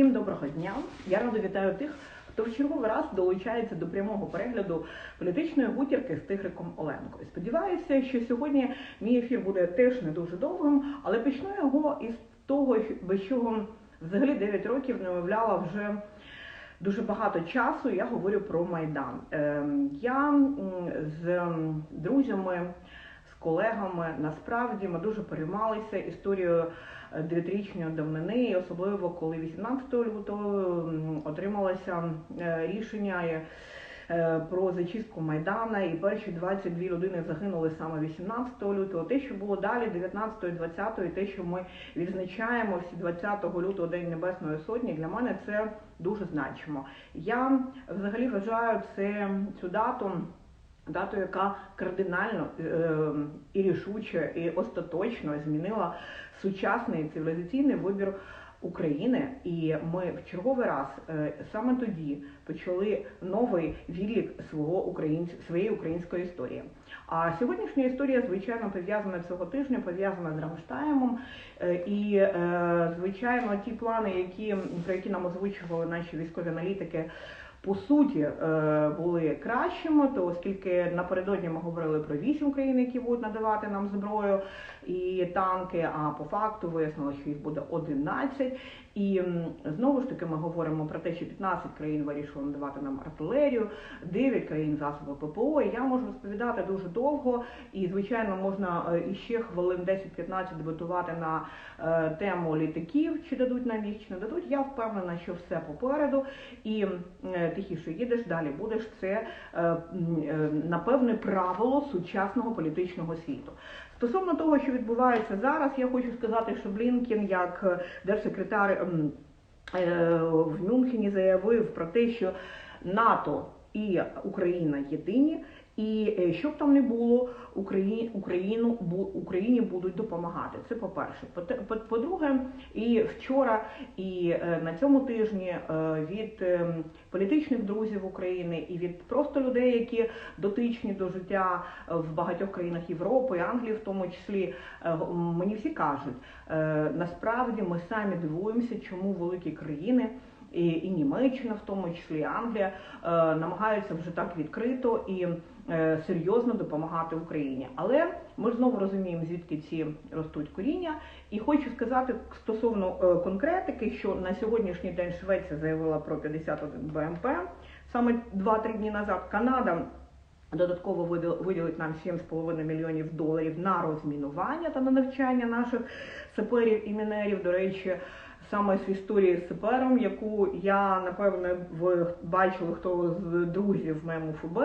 Всім доброго дня. Я радо вітаю тих, хто в черговий раз долучається до прямого перегляду політичної гутірки з Тигриком Оленкою. Сподіваюся, що сьогодні мій ефір буде теж не дуже довгим, але почну його із того, без чого взагалі 9 років не уявляла вже. Дуже багато часу я говорю про майдан. Ем, я з друзями, з колегами насправді ми дуже переймалися історією дев'ятирічної давнини, і особливо коли 18 лютого отрималося е, рішення. Е, про зачистку Майдана і перші 22 людини загинули саме 18 лютого. Те, що було далі, 19, 20 і те, що ми відзначаємо всі 20 лютого День Небесної Сотні, для мене це дуже значимо. Я взагалі вважаю це цю дату. Дату, яка кардинально е, і рішуче, і остаточно змінила сучасний цивілізаційний вибір України, і ми в черговий раз е, саме тоді почали новий відлік свого українсь... своєї української історії. А сьогоднішня історія, звичайно, пов'язана цього тижня, пов'язана з Рамштаємом. Е, і, е, звичайно, ті плани, які про які нам озвучували наші військові аналітики по суті е, були кращими, то оскільки напередодні ми говорили про вісім країн, які будуть надавати нам зброю і танки. А по факту вияснилося, що їх буде 11. І знову ж таки ми говоримо про те, що 15 країн вирішили надавати нам артилерію, 9 країн засоби ППО. І Я можу розповідати дуже довго, і звичайно можна е, іще хвилин 10-15 дебатувати на е, тему літаків, чи дадуть нам їх, чи не дадуть. Я впевнена, що все попереду, і тихіше їдеш, далі будеш. Це напевне правило сучасного політичного світу. Стосовно того, що відбувається зараз, я хочу сказати, що Блінкін, як е, держсекретар ем, е, в Мюнхені, заявив про те, що НАТО і Україна єдині. І е, щоб там не було, Україні Україну Україні будуть допомагати. Це по перше. По-друге, і вчора, і е, на цьому тижні е, від політичних друзів України і від просто людей, які дотичні до життя в багатьох країнах Європи, Англії, в тому числі, мені всі кажуть, насправді ми самі дивуємося, чому великі країни і і Німеччина, в тому числі і Англія, е, намагаються вже так відкрито і е, серйозно допомагати Україні. Але ми знову розуміємо, звідки ці ростуть коріння. І хочу сказати стосовно е, конкретики, що на сьогоднішній день Швеція заявила про 51 БМП саме 2-3 дні назад. Канада. Додатково виділить нам 7,5 мільйонів доларів на розмінування та на навчання наших саперів і мінерів. До речі, саме з історії з СПРом, яку я напевне ви бачили, хто з друзів в моєму ФБ.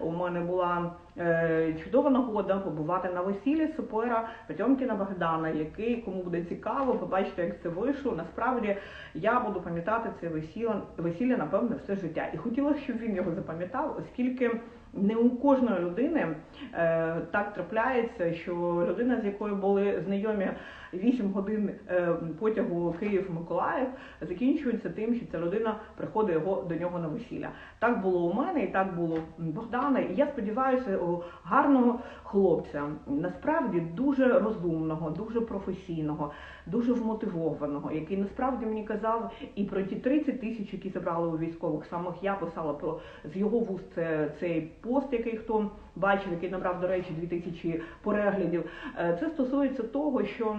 У мене була е, чудова нагода побувати на весіллі Супера Петьомкіна Богдана, який кому буде цікаво, побачите, як це вийшло. Насправді я буду пам'ятати це весілля, весілля, напевне, все життя. І хотіла, щоб він його запам'ятав, оскільки. Не у кожної людини е, так трапляється, що людина, з якою були знайомі 8 годин е, потягу Київ-Миколаїв, закінчується тим, що ця людина приходить його до нього на весілля. Так було у мене, і так було Богдана. І я сподіваюся, у гарного хлопця, насправді дуже розумного, дуже професійного, дуже вмотивованого, який насправді мені казав і про ті 30 тисяч, які забрали у військових самих. Я писала про з його вуст це, цей пост, який хто бачив, який набрав, до речі, 2000 переглядів. Е, це стосується того, що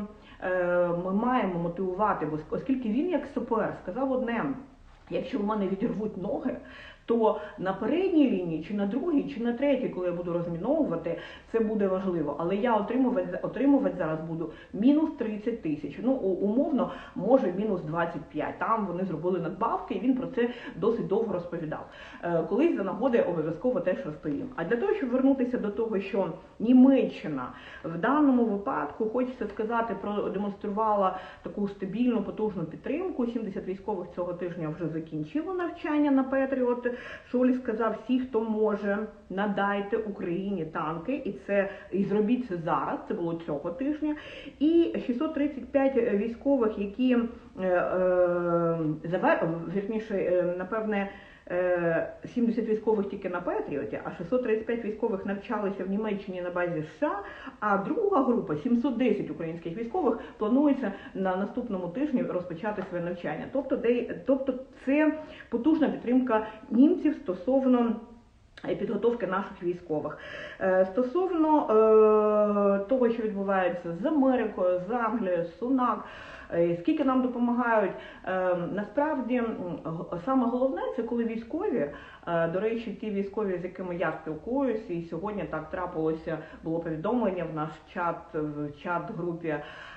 ми маємо мотивувати, оскільки він як СПР, сказав одне. Якщо в мене відірвуть ноги, то на передній лінії, чи на другій, чи на третій, коли я буду розміновувати, це буде важливо. Але я отримувати отримувати зараз буду мінус 30 тисяч. Ну умовно, може мінус 25. Там вони зробили надбавки, і він про це досить довго розповідав. Е, колись за нагоди обов'язково теж розповім. А для того, щоб вернутися до того, що Німеччина в даному випадку, хочеться сказати, продемонструвала таку стабільну потужну підтримку. 70 військових цього тижня вже закінчило навчання на Петріот. Шолі сказав, всі, хто може, надайте Україні танки, і це і зробіть це зараз. Це було цього тижня. І 635 військових, які е, е, вірніше, е, напевне. Е, 70 військових тільки на Петріоті, а 635 військових навчалися в Німеччині на базі США. А друга група 710 українських військових планується на наступному тижні розпочати своє навчання. Тобто, де тобто, це потужна підтримка німців стосовно. Підготовки наших військових Е, стосовно е, того, що відбувається з Америкою, з Англією, з Сунак, е, скільки нам допомагають, насправді саме головне це коли військові. До речі, ті військові, з якими я спілкуюся, і сьогодні так трапилося, було повідомлення в наш чат в чат групі в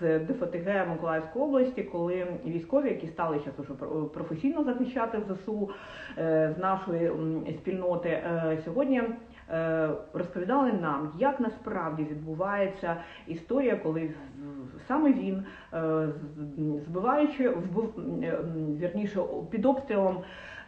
з ДФТГ Миколаївської області, коли військові, які стали зараз уже про- професійно захищати ЗСУ е, з нашої спільноти, е, сьогодні розповідали нам, як насправді відбувається історія, коли саме він, е, збиваючи вбив, м, вірніше під обстрілом.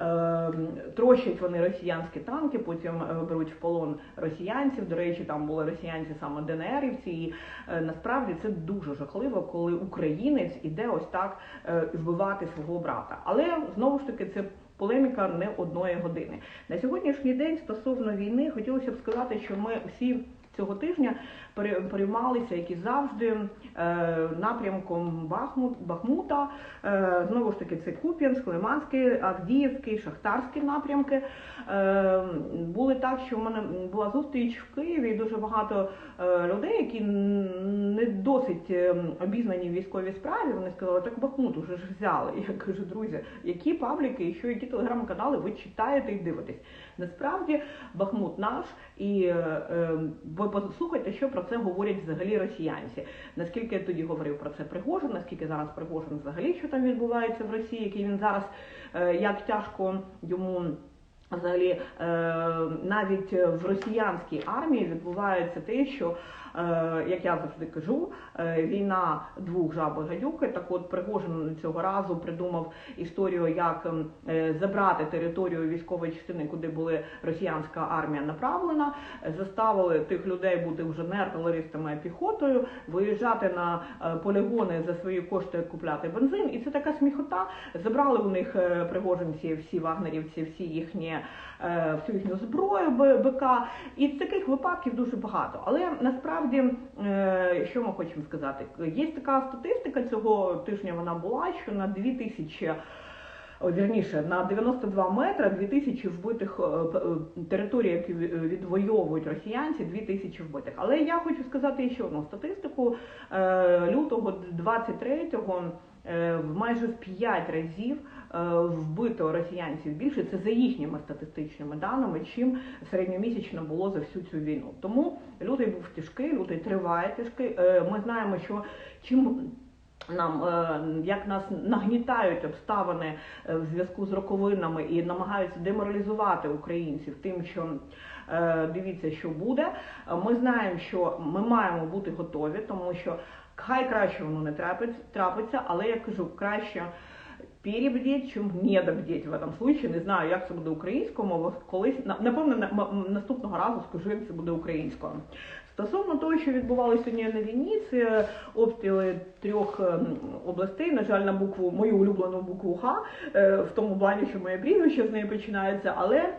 е, Трощать вони росіянські танки, потім е, беруть в полон росіянців. До речі, там були росіянці саме ДНРівці. І е, насправді це дуже жахливо, коли українець іде ось так е, вбивати свого брата. Але знову ж таки це полеміка не одної години. На сьогоднішній день стосовно війни хотілося б сказати, що ми всі цього тижня переймалися, як і завжди, е, напрямком Бахмут, Бахмута. Е, Знову ж таки, це Куп'янськ, Лиманський, Авдіївський, Шахтарський напрямки. Е, Були так, що в мене була зустріч в Києві, і дуже багато людей, які не досить обізнані в військовій справі. Вони сказали, так Бахмут уже ж взяли. Я кажу, друзі, які пабліки і що які телеграм-канали ви читаєте і дивитесь? Насправді Бахмут наш, і ви послухайте, що про це говорять взагалі росіянці. Наскільки я тоді говорив про це Пригожин, наскільки зараз Пригожин взагалі, що там відбувається в Росії, який він зараз, е, як тяжко йому. Взагалі, е, навіть в росіянській армії відбувається те, що, е, як я завжди кажу, е, війна двох жаб і гадюки. Так от Пригожин цього разу придумав історію, як забрати територію військової частини, куди були росіянська армія направлена, заставили тих людей бути вже не артилеристами, а піхотою, виїжджати на полігони за свої кошти купляти бензин. І це така сміхота. Забрали у них пригожинці, всі вагнерівці, всі їхні е, всю їхню зброю БК. І таких випадків дуже багато. Але насправді, е, що ми хочемо сказати, є така статистика цього тижня. Вона була, що на 2000 Вірніше, на 92 метри 2000 вбитих е, територій, які відвоюють росіянці, 2000 вбитих. Але я хочу сказати ще одну статистику. Лютого 23-го е, в майже в 5 разів е, вбито росіянців більше. Це за їхніми статистичними даними, чим середньомісячно було за всю цю війну. Тому лютий був тяжкий, лютий триває тяжкий. Е, Ми знаємо, що чим нам е, як нас нагнітають обставини е, в зв'язку з роковинами і намагаються деморалізувати українців тим, що е, дивіться, що буде. Е, Ми знаємо, що ми маємо бути готові, тому що хай краще воно не трапиться, але я кажу, краще. Перебдіть, чим недобдіть в цьому случаї. Не знаю, як це буде українською мовою. Колись на- напевно наступного разу скажу, як це буде українською. Стосовно того, що відбувалося сьогодні на війні, це обстріли трьох ем, областей. На жаль, на букву мою улюблену букву Х, е, в тому плані, що моє прізвище з неї починається, але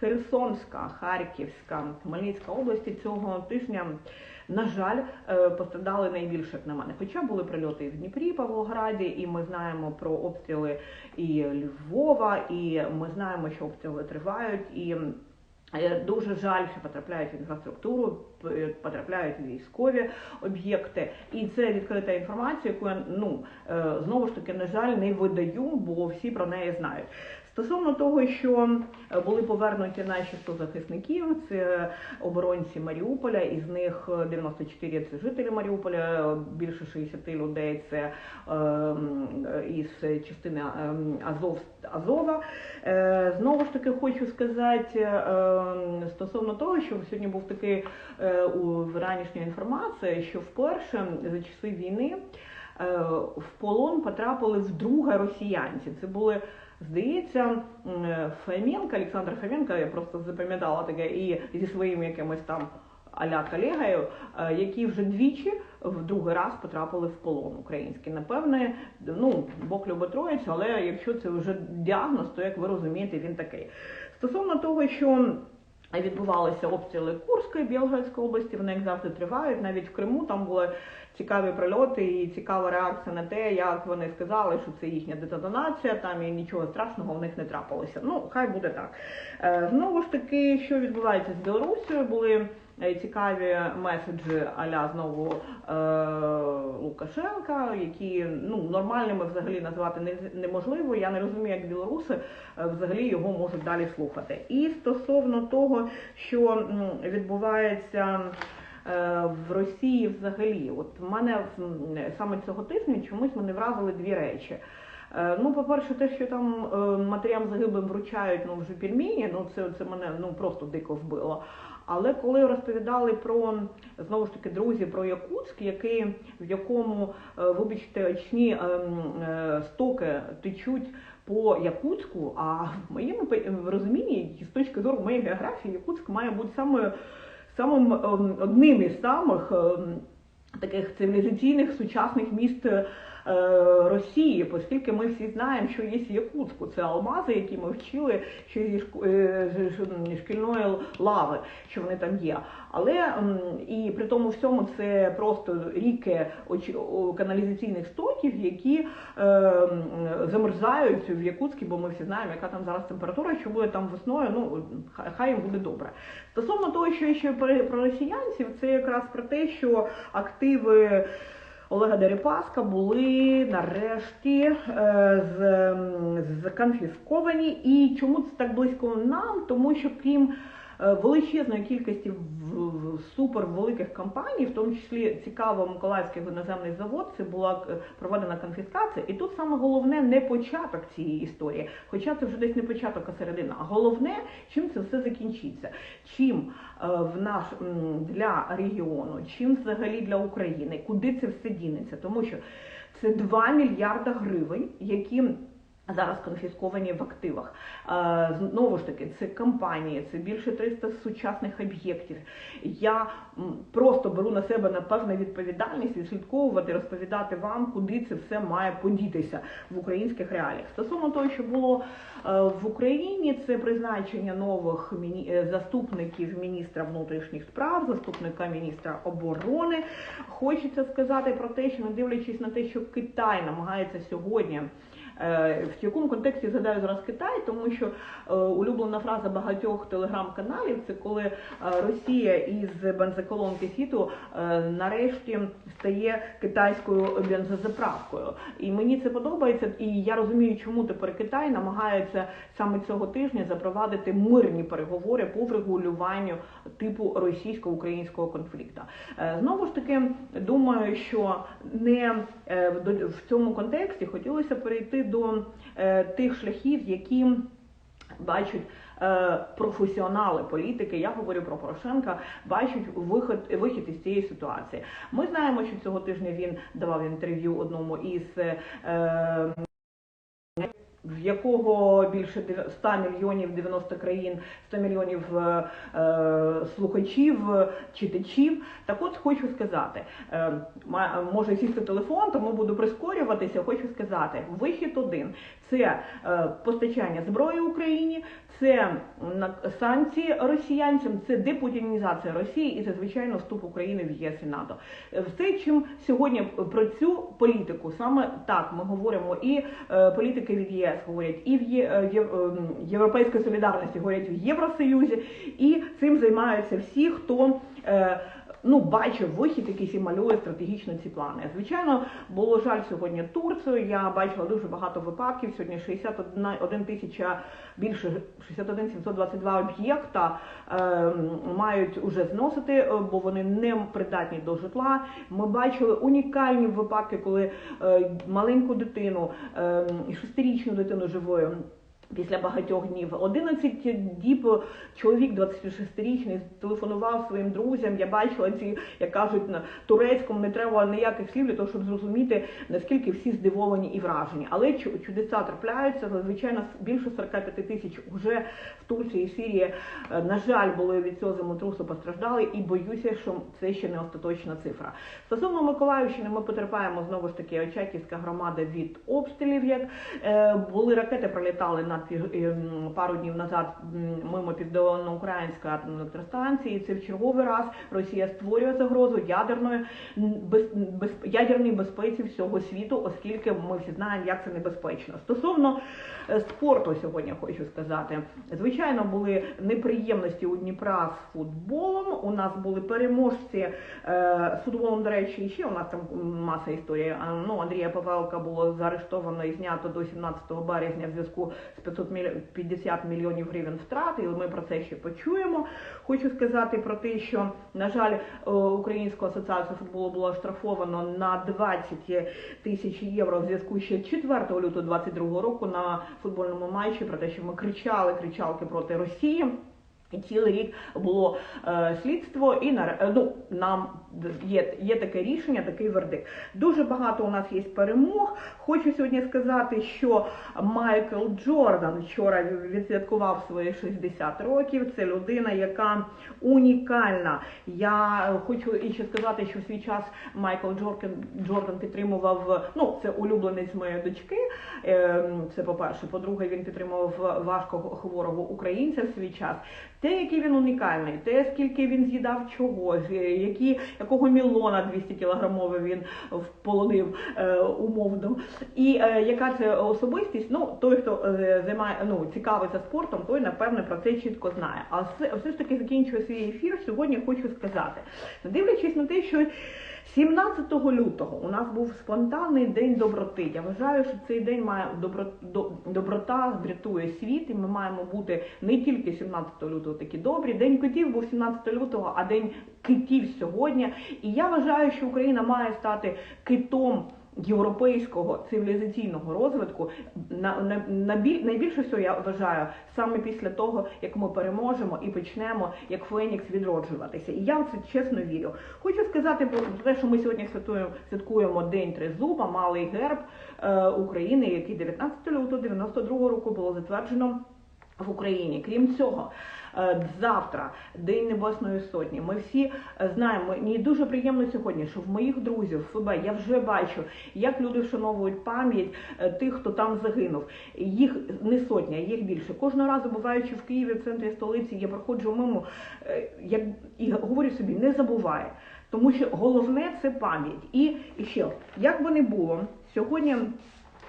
Херсонська, Харківська, Хмельницька області цього тижня. На жаль, е, пострадали найбільше як на мене. Хоча були прильоти і в Дніпрі, Павлограді, і ми знаємо про обстріли і Львова, і ми знаємо, що обстріли тривають. І Е, Дуже жаль, що потрапляють в інфраструктуру, потрапляють в військові об'єкти, і це відкрита інформація, яку я ну е, знову ж таки на жаль не видаю, бо всі про неї знають. Стосовно того, що е, були повернуті наші 100 захисників, це оборонці Маріуполя, із них е, 94 – це жителі Маріуполя, е, більше 60 людей це е, м, е, із частини е, Азов Азова. Е, Знову ж таки хочу сказати е, стосовно того, що сьогодні був такий е, у ранішня інформація, що вперше за часи війни е, в полон потрапили вдруге росіянці. Це були. Здається, м, Фоменко, Олександр Фоменко, я просто запам'ятала таке, і зі своїм якимось там аля колегою, е, які вже двічі в другий раз потрапили в полон український. Напевне, ну Бог любить троїцю, але якщо це вже діагноз, то як ви розумієте, він такий. Стосовно того, що відбувалися обстріли Курської, Білгородської області, вони як завжди тривають. Навіть в Криму там були цікаві прильоти і цікава реакція на те, як вони сказали, що це їхня детонація, там і нічого страшного в них не трапилося. Ну, хай буде так. Е, Знову ж таки, що відбувається з Білорусією, були. Е, Цікаві меседжі аля знову е, Лукашенка, які ну нормальними взагалі назвати не, неможливо. Я не розумію, як білоруси е, взагалі його можуть далі слухати. І стосовно того, що відбувається е, в Росії взагалі, от в мене саме цього тижня чомусь мене вразили дві речі. Ну, по-перше, те, що там матерям загиблим вручають ну, вже пельмені, ну це, це мене ну просто дико вбило. Але коли розповідали про знову ж таки друзі про Якутськ, який в якому, е, вибачте, очні е, м, е, стоки течуть по Якутську, а в моєму розумінні, з точки зору моєї географії, Якутськ має бути саме самим ем, одним із самих ем, таких цивілізаційних сучасних міст е, Росії, оскільки ми всі знаємо, що є Якутську. Це алмази, які ми вчили ще зі е, шкільної лави, що вони там є. Але і при тому всьому це просто ріки каналізаційних стоків, які е, замерзають в Якутській, бо ми всі знаємо, яка там зараз температура, що буде там весною. Ну хай- їм буде добре. Стосовно того, що ще про росіянців, це якраз про те, що активи. Олега Дерипаска були нарешті е, з, м, законфісковані. І чому це так близько нам? Тому що крім величезної кількості в- в- супервеликих компаній, в тому числі цікаво Миколаївський іноземний завод, це була е, проведена конфіскація. І тут саме головне не початок цієї історії, хоча це вже десь не початок, а середина. А головне, чим це все закінчиться. Чим е, в наш для регіону, чим взагалі для України, куди це все дінеться, тому що це 2 мільярда гривень, які зараз конфісковані в активах. Е, Знову ж таки, це компанії, це більше 300 сучасних об'єктів. Я просто беру на себе напевне відповідальність відслідковувати, розповідати вам, куди це все має подітися в українських реаліях. Стосовно того, що було е, в Україні, це призначення нових е, заступників міністра внутрішніх справ, заступника міністра оборони. Хочеться сказати про те, що не дивлячись на те, що Китай намагається сьогодні. Е, В якому контексті згадаю зараз Китай, тому що е, улюблена фраза багатьох телеграм-каналів це коли е, Росія із бензоколонки світу нарешті стає китайською бензозаправкою. І мені це подобається, і я розумію, чому тепер Китай намагається саме цього тижня запровадити мирні переговори по врегулюванню типу російсько-українського конфлікту. Знову ж таки, думаю, що не в цьому контексті хотілося перейти до е, тих шляхів, які бачать е, професіонали політики. Я говорю про Порошенка, бачать вихід, вихід із цієї ситуації. Ми знаємо, що цього тижня він давав інтерв'ю одному із. Е, якого більше 100 мільйонів 90 країн, 100 мільйонів е, е, слухачів, читачів. Так от хочу сказати, е, може сісти телефон, тому буду прискорюватися. Хочу сказати, вихід один це е, постачання зброї Україні, це санкції росіянцям, це депутінізація Росії і це звичайно вступ України в ЄС і НАТО. Е, Все, чим сьогодні про цю політику саме так ми говоримо, і е, політики від ЄС говорять, і в Європейської солідарності говорять в Євросоюзі, і цим займаються всі, хто. Ну, бачив вихід, якийсь і малює стратегічно ці плани. Звичайно, було жаль сьогодні Турцію. Я бачила дуже багато випадків. Сьогодні 61 тисяча більше 61 722 об'єкта е, мають уже зносити, е, бо вони не придатні до житла. Ми бачили унікальні випадки, коли е, маленьку дитину, е, шестирічну дитину живою. Після багатьох днів 11 діб чоловік 26-річний телефонував своїм друзям. Я бачила ці, як кажуть, на турецькому не треба ніяких слів для того, щоб зрозуміти наскільки всі здивовані і вражені. Але чудеса трапляються. Звичайно, більше 45 тисяч вже в Турції і Сирії, е, на жаль, були від цього землетрусу постраждали, і боюся, що це ще не остаточна цифра. Стосовно Миколаївщини, ми потерпаємо знову ж таки Очаківська громада від обстрілів. Як е, були ракети, пролітали над пару днів назад мимо південноукраїнської атомної електростанції. Це в черговий раз Росія створює загрозу ядерної без, без ядерній безпеці всього світу, оскільки ми всі знаємо, як це небезпечно. Стосовно е, спорту, сьогодні хочу сказати. Звичайно, були неприємності у Дніпра з футболом. У нас були переможці е, з футболом, до речі, ще у нас там маса історій. А, Ну, Андрія Павелка було заарештовано і знято до 17 березня в зв'язку з 550 мільйонів гривень втрат, і ми про це ще почуємо. Хочу сказати про те, що на жаль, е, Українську асоціацію футболу було оштрафовано на 20 тисяч євро в зв'язку ще 4 лютого 22 року на футбольному матчі про те, що ми кричали кричалки проти Росії. Цілий рік було е, слідство, і на е, ну нам є, є таке рішення, такий вердикт. Дуже багато у нас є перемог. Хочу сьогодні сказати, що Майкл Джордан вчора відсвяткував свої 60 років. Це людина, яка унікальна. Я хочу і сказати, що в свій час Майкл Джордан, Джордан підтримував. Ну, це улюбленець моєї дочки. Е, Це по-перше. По-друге, він підтримував важко хворого українця в свій час. Те, який він унікальний, те, скільки він з'їдав чогось, е, які, якого мілона 200 кілограмовий він вполонив е, умовно. І е, яка це особистість? Ну, той, хто е, займає, ну, цікавиться спортом, той, напевне, про це чітко знає. А все, все ж таки закінчую свій ефір. Сьогодні хочу сказати, дивлячись на те, що 17 лютого у нас був спонтанний день доброти. Я вважаю, що цей день має добро, до, доброта врятує світ, і ми маємо бути не тільки 17 лютого такі добрі. День котів був 17 лютого, а день китів сьогодні. І я вважаю, що Україна має стати китом. Європейського цивілізаційного розвитку на, на, на біль, найбільше всього я вважаю саме після того, як ми переможемо і почнемо як Фенікс відроджуватися. І я в це чесно вірю. Хочу сказати про те, що ми сьогодні святуємо святкуємо День Тризуба, малий герб е, України, який 19 лютого 92 року було затверджено в Україні. Крім цього, завтра День Небесної Сотні. Ми всі е, знаємо. Мені дуже приємно сьогодні, що в моїх друзів в ФБ я вже бачу, як люди вшановують пам'ять е, тих, хто там загинув. Їх не сотня, їх більше. Кожного разу, буваючи в Києві, в центрі столиці, я проходжу мимо е, як і говорю собі, не забувай. Тому що головне це пам'ять. І, і ще, як би не було, сьогодні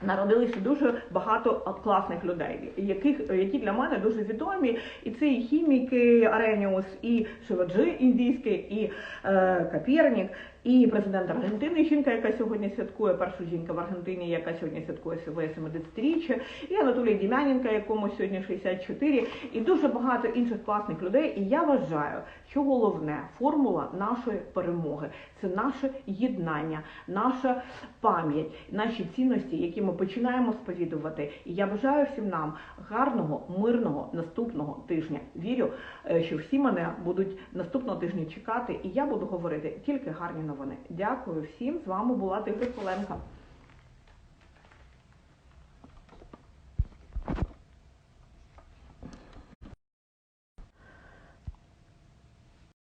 Народилися дуже багато класних людей, яких які для мене дуже відомі. І це і хіміки Ареніус, і Шиваджи індійський, і е, Капернік, і президент Аргентини, жінка, яка сьогодні святкує перша жінка в Аргентині, яка сьогодні святкує своє 70-річчя, і Анатолій Дімяненко, якому сьогодні 64, і дуже багато інших класних людей. І я вважаю, що головне формула нашої перемоги це наше єднання, наша пам'ять, наші цінності, які ми починаємо сповідувати. І я бажаю всім нам гарного, мирного наступного тижня. Вірю, е, що всі мене будуть наступного тижня чекати, і я буду говорити тільки гарні новини. Дякую всім. З вами була Тигри Коленка.